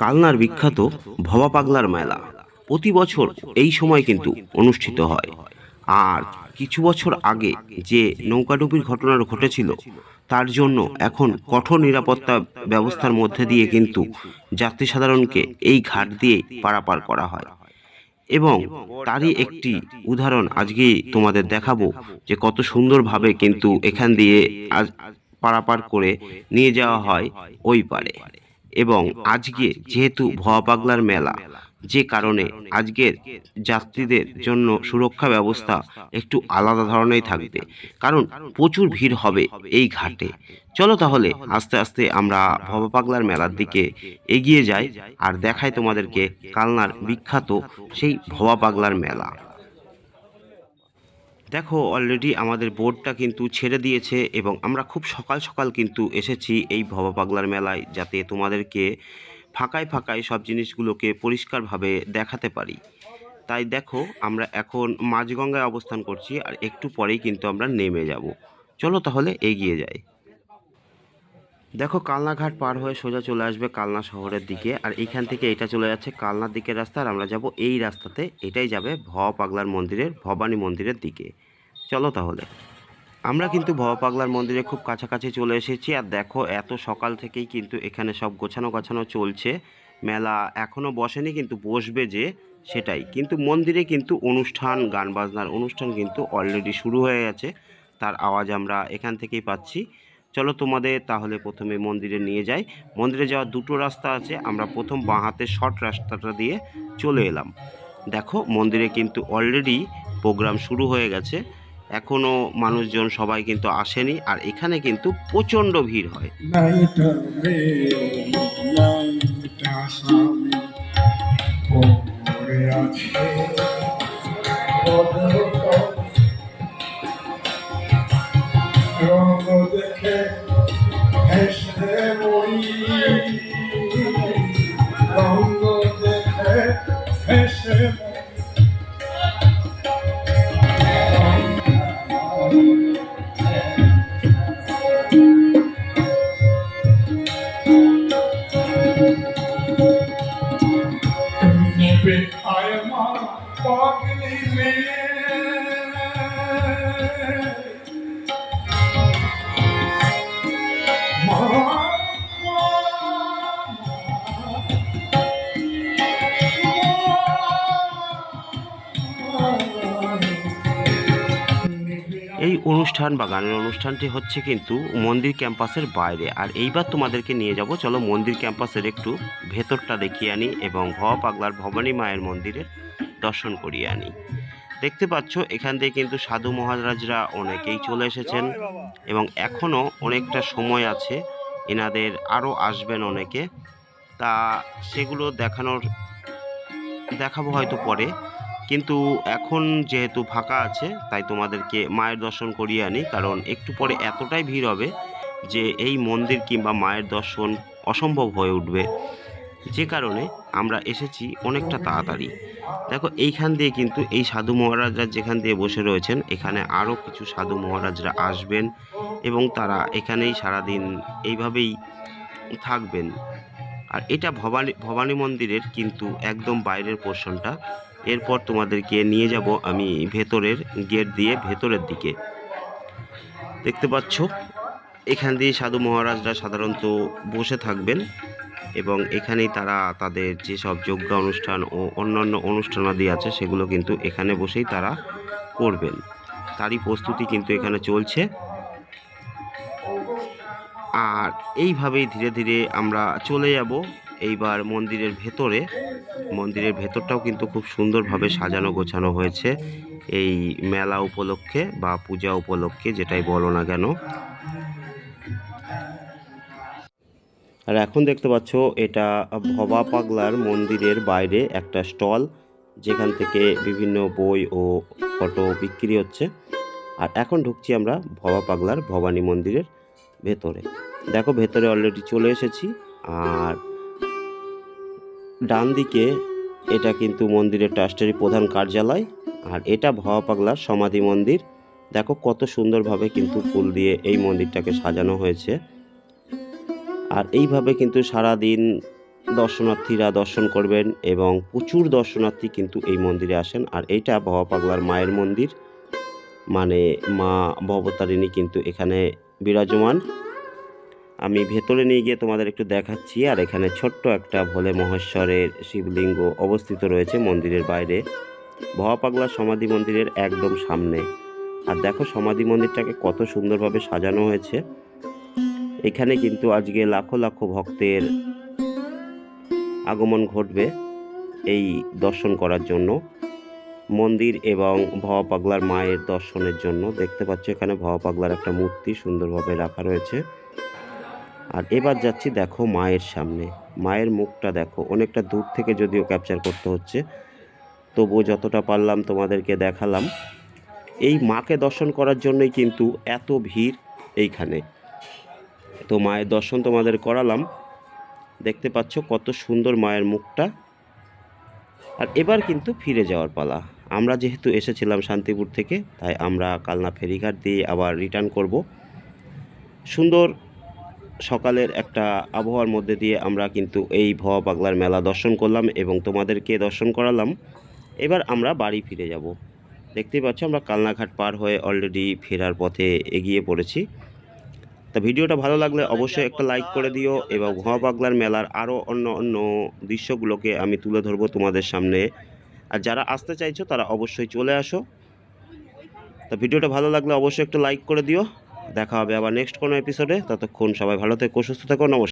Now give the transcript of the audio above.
কালনার বিখ্যাত ভবা পাগলার মেলা। প্রতি বছর এই সময় কিন্তু অনুষ্ঠিত হয়। আর কিছু বছর আগে যে নৌকাডুবির ঘটনা ঘটেছিল, তার জন্য এখন কঠোর নিরাপত্তা ব্যবস্থার মধ্যে দিয়ে কিন্তু যাত্রী সাধারণকে এই ঘাট দিয়ে পারাপার করা হয়। এবং তারই একটি উদাহরণ আজকে তোমাদের দেখাবো যে কত সুন্দরভাবে কিন্তু এখান দিয়ে আজ পারাপার করে নিয়ে যাওয়া হয় ওই পারে। এবং আজকে যেহেতু ভুয়া পাগলার মেলা যে কারণে আজকের যাত্রীদের জন্য সুরক্ষা ব্যবস্থা একটু আলাদা ধরনেরই থাকবে। কারণ প্রচুর ভিড় হবে এই ঘাটে। চলো তাহলে আস্তে আস্তে আমরা ভবা পাগলার মেলার দিকে এগিয়ে যাই আর দেখাই তোমাদেরকে কালনার বিখ্যাত সেই ভবা পাগলার মেলা। দেখো অলরেডি আমাদের বোর্ডটা কিন্তু ছেড়ে দিয়েছে এবং আমরা খুব সকাল সকাল কিন্তু এসেছি এই ভবা পাগলার মেলায় যাতে তোমাদেরকে ফাঁকায় ফাঁকায় সব জিনিসগুলোকে পরিষ্কারভাবে দেখাতে পারি। তাই দেখো, আমরা এখন মাঝগঙ্গায় অবস্থান করছি আর একটু পরেই কিন্তু আমরা নেমে যাব। চলো তাহলে এগিয়ে যাই। দেখো কালনাঘাট পার হয়ে সোজা চলে আসবে কালনা শহরের দিকে, আর এইখান থেকে এটা চলে যাচ্ছে কালনার দিকের রাস্তা, আর আমরা যাব এই রাস্তাতে। এটাই যাবে ভবা পাগলার মন্দিরের, ভবানী মন্দিরের দিকে। চলো তাহলে। আমরা কিন্তু ভবা পাগলার মন্দিরে খুব কাছাকাছি চলে এসেছি, আর দেখো, এত সকাল থেকেই কিন্তু এখানে সব গোছানো গোছানো চলছে। মেলা এখনও বসেনি, কিন্তু বসবে যে, সেটাই। কিন্তু মন্দিরে কিন্তু অনুষ্ঠান, গান বাজনার অনুষ্ঠান কিন্তু অলরেডি শুরু হয়ে গেছে। তার আওয়াজ আমরা এখান থেকেই পাচ্ছি। চলো তোমাদের তাহলে প্রথমে মন্দিরে নিয়ে যাই। মন্দিরে যাওয়ার দুটো রাস্তা আছে, আমরা প্রথম বাঁ হাতের শর্ট রাস্তাটা দিয়ে চলে এলাম। দেখো, মন্দিরে কিন্তু অলরেডি প্রোগ্রাম শুরু হয়ে গেছে। এখনও মানুষজন সবাই কিন্তু আসেনি, আর এখানে কিন্তু প্রচণ্ড ভিড় হয়। রঙ দেখে হেসে মরি রঙ দেখে হেসে নেবে আয় মা পাগলি মেয়ে অনুষ্ঠান বা গানের অনুষ্ঠানটি হচ্ছে কিন্তু মন্দির ক্যাম্পাসের বাইরে। আর এইবার তোমাদেরকে নিয়ে যাব। চলো মন্দির ক্যাম্পাসের একটু ভেতরটা দেখিয়ে আনি এবং ভবা পাগলার ভবানী মায়ের মন্দিরের দর্শন করিয়ে আনি। দেখতে পাচ্ছ, এখান দিয়ে কিন্তু সাধু মহারাজরা অনেকেই চলে এসেছেন এবং এখনও অনেকটা সময় আছে, এনাদের আরও আসবেন অনেকে। তা সেগুলো দেখানোর, দেখাবো হয়তো পরে। কিন্তু এখন যেহেতু ফাঁকা আছে, তাই তোমাদেরকে মায়ের দর্শন করিয়ে আনি। কারণ একটু পরে এতটাই ভিড় হবে যে এই মন্দির কিংবা মায়ের দর্শন অসম্ভব হয়ে উঠবে। যে কারণে আমরা এসেছি অনেকটা তাড়াতাড়ি। দেখো, এইখান দিয়ে কিন্তু এই সাধু মহারাজরা যেখান দিয়ে বসে রয়েছেন, এখানে আরও কিছু সাধু মহারাজরা আসবেন এবং তারা এখানেই সারাদিন এইভাবেই থাকবেন। আর এটা ভবানী ভবানী মন্দিরের কিন্তু একদম বাইরের পোর্শনটা এরপর তোমাদেরকে নিয়ে যাব আমি ভেতরের গেট দিয়ে ভেতরের দিকে। দেখতে পাচ্ছ, এখান দিয়ে সাধু মহারাজরা সাধারণত বসে থাকবেন এবং এখানেই তারা তাদের যেসব যজ্ঞ অনুষ্ঠান ও অন্যান্য অনুষ্ঠানাদি আছে, সেগুলো কিন্তু এখানে বসেই তারা করবেন। তারই প্রস্তুতি কিন্তু এখানে চলছে। আর এইভাবেই ধীরে ধীরে আমরা চলে যাব এইবার মন্দিরের ভেতরে, মন্দিরের ভেতরটাও কিন্তু খুব সুন্দরভাবে সাজানো গোছানো হয়েছে। এই মেলা উপলক্ষে বা পূজা উপলক্ষে যেটাই বলো না কেন। আর এখন দেখতে পাচ্ছ, এটা ভবা পাগলার মন্দিরের বাইরে একটা স্টল, যেখান থেকে বিভিন্ন বই ও ফটো বিক্রি হচ্ছে। আর এখন ঢুকছি আমরা ভবা পাগলার ভবানী মন্দিরের ভেতরে। দেখো, ভেতরে অলরেডি চলে এসেছি। আর ডান দিকে এটা কিন্তু মন্দিরের ট্রাস্টেরই প্রধান কার্যালয়, আর এটা ভবা পাগলার সমাধি মন্দির। দেখো কত সুন্দরভাবে কিন্তু ফুল দিয়ে এই মন্দিরটাকে সাজানো হয়েছে। আর এইভাবে কিন্তু সারা দিন দর্শনার্থীরা দর্শন করবেন এবং প্রচুর দর্শনার্থী কিন্তু এই মন্দিরে আসেন। আর এইটা ভবা পাগলার মায়ের মন্দির মানে মা ভবতারিণী কিন্তু এখানে বিরাজমান। আমি ভেতরে নিয়ে গিয়ে তোমাদের একটু দেখাচ্ছি, আর এখানে ছোট্ট একটা ভোলে মহেশ্বরের শিবলিঙ্গ অবস্থিত রয়েছে মন্দিরের বাইরে। ভবা পাগলার সমাধি মন্দিরের একদম সামনে। আর দেখো সমাধি মন্দিরটাকে কত সুন্দরভাবে সাজানো হয়েছে। এখানে কিন্তু আজকে লাখো লাখো ভক্তের আগমন ঘটবে এই দর্শন করার জন্য। মন্দির এবং ভবা পাগলার মায়ের দর্শনের জন্য। দেখতে পাচ্ছ এখানে ভবা পাগলার একটা মূর্তি সুন্দরভাবে রাখা রয়েছে। আর এবার যাচ্ছি দেখো মায়ের সামনে। মায়ের মুখটা দেখো, অনেকটা দূর থেকে যদিও ক্যাপচার করতে হচ্ছে। তবুও যতটা পারলাম তোমাদেরকে দেখালাম। এই মাকে দর্শন করার জন্যই কিন্তু এত ভিড় এইখানে। তো মায়ের দর্শন তোমাদের করালাম। দেখতে পাচ্ছ কত সুন্দর মায়ের মুখটা। আর এবার কিন্তু ফিরে যাওয়ার পালা। আমরা যেহেতু এসেছিলাম শান্তিপুর থেকে, তাই আমরা কালনা ফেরিঘাট দিয়ে আবার রিটার্ন করব। সুন্দর সকালের একটা আবহাওয়ার মধ্যে দিয়ে আমরা কিন্তু এই ভবা পাগলার মেলা দর্শন করলাম এবং তোমাদেরকে দর্শন করালাম। এবার আমরা বাড়ি ফিরে যাব। দেখতেই পাচ্ছ আমরা কালনাঘাট পার হয়ে অলরেডি ফেরার পথে এগিয়ে পড়েছি। তা ভিডিওটা ভালো লাগলে অবশ্যই একটা লাইক করে দিও এবং ভবা পাগলার মেলার আরও অন্য অন্য দৃশ্যগুলোকে আমি তুলে ধরবো তোমাদের সামনে। আর যারা আসতে চাইছো তারা অবশ্যই চলে আসো। তা ভিডিওটা ভালো লাগলে অবশ্যই একটা লাইক করে দিও। দেখা হবে আবার নেক্সট কোনো এপিসোডে ততক্ষণ সবাই ভালো থেকো সুস্থ থেকো নমস্কার।